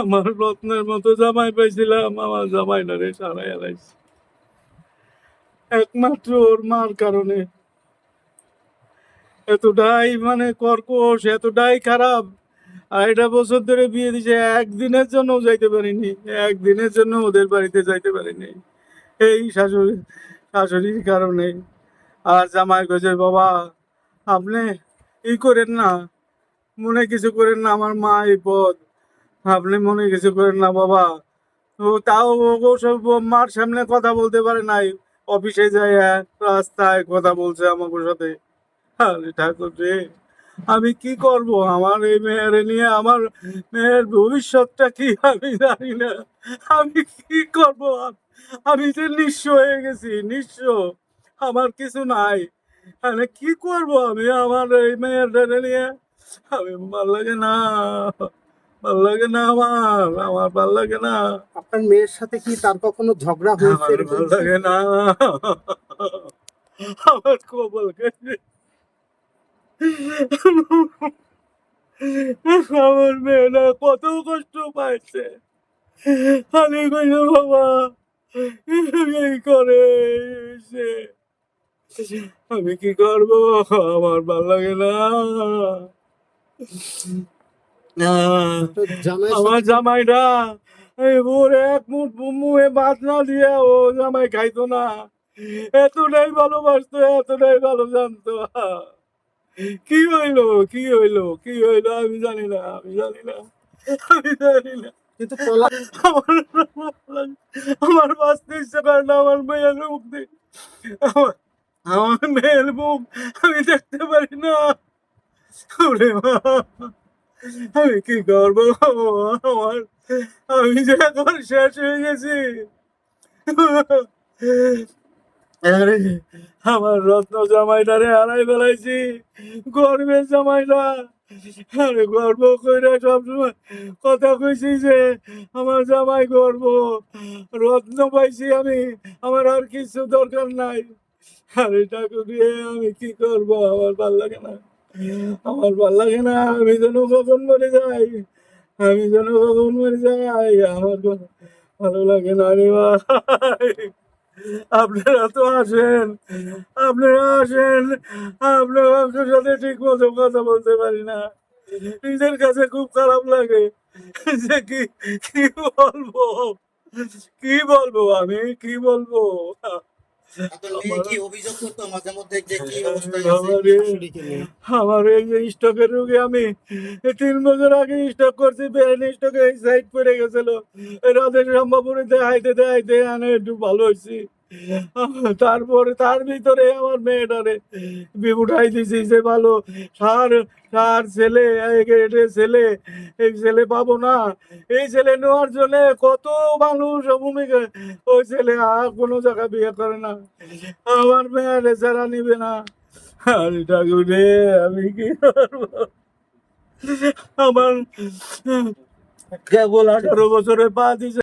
আমার রত্নের মতো জামাই পাইছিলাম, আমার জামাইটারে সারাই এলাইছি একমাত্র ওর মার কারণে। এতটাই মানে কর্কশ, এতটাই খারাপ। আড়াইটা বছর ধরে বিয়ে দিছে, একদিনের জন্য যাইতে পারিনি, একদিনের জন্য ওদের বাড়িতে যাইতে পারিনি। এই শাশুড়ি, শাশুড়ির কারণে। আর জামাই কইছে, বাবা, আপনি ই করেন না, মনে কিছু করেন না, আমার মা এই পদ আপনি মনে কিছু করেন না বাবা। তাও সব মার সামনে কথা বলতে পারে নাই। অফিসে যায়, রাস্তায় কথা বলছে আমাকে সাথে। আরে ঠাকুর রে, আমি কি করব? আমার এই মেয়ের নিয়ে আমার মেয়ের ভবিষ্যৎটা কি? আমি জানি না। আমি কি করব? আমি যে নিঃস্ব হয়ে গেছি, নিঃস্ব। আমার কিছু নাই। মানে কি করব আমি আমার এই মেয়ের নিয়ে? আমি ভালো লাগে না। ভালো লাগে না আমার আমার ভালো লাগে না। আপনার মেয়ের সাথে কি তার কখনো ঝগড়া হয়েছে? আমার ভালো লাগে না। আমার কেটে আমার মেয়েরা কত কষ্ট পাইছে। আমি কইল বাবা এই করে সে আমি কি করব? আমার ভালো লাগে না। আমার জামাইটা এই ওর এক মুঠ মুখে ভাত না দিয়ে ও জামাই খাইতো না। এতটাই ভালোবাসতো এতটাই ভালো জানতো। কি হইল কি হইল কি হইল আমি জানি না আমি জানি না আমি জানি না। কিন্তু আমার আমার বাঁচতে ইচ্ছে করে না আমার মেয়ের মুখ আমার আমার মেয়ের মুখ আমি দেখতে পারি না। ওরে মা আমি কি করব? আমার আমি যে এখন শেষ হয়ে গেছি। আরে আমার রত্ন জামাইটারে হারাই ফেলাইছি। গর্বের জামাইটা। আরে গর্ব কইরা সবসময় কথা কইছি যে আমার জামাই গর্ব। রত্ন পাইছি আমি আমার আর কিছু দরকার নাই। আরে ঠাকুর রে, আমি কি করব? আমার ভালো লাগে না। আমার ভালো লাগে না, আমি যেন কখন মরে যাই, আমি যেন কখন মরে যাই, আমার ভালো লাগে না রে ভাই। আপনারা তো আসেন, আপনারা আসেন আপনারা আপনার সাথে ঠিক মতো কথা বলতে পারি না। নিজের কাছে খুব খারাপ লাগে, যে কি কি বলব? কি বলব আমি? কি বলব? আপনার মেয়ে কি অভিযোগ করতো? মাঝে মধ্যে যে কি অবস্থায় আছে? আমারে এই যে স্টকের রোগে আমি তিন বছর আগে স্টক করছি ব্রেন স্টকে এই সাইড পড়ে গেছিল। এই রাধের দেখাইতে হাইতে আনে একটু ভালো হয়েছি তারপরে তার ভিতরে আমার মেয়েটারে উঠাই দিছি যে ভালো। সার সার ছেলে ছেলে, এই ছেলে পাবো না। এই ছেলে নেওয়ার জন্য কত মানুষ ভূমিকা। ওই ছেলে আর কোনো জায়গায় বিয়ে করে না। আমার মেয়েরে ছাড়া নিবে না। আরে ঠাকুর রে আমি কি আমার কেবল আঠারো বছরে পা দিছে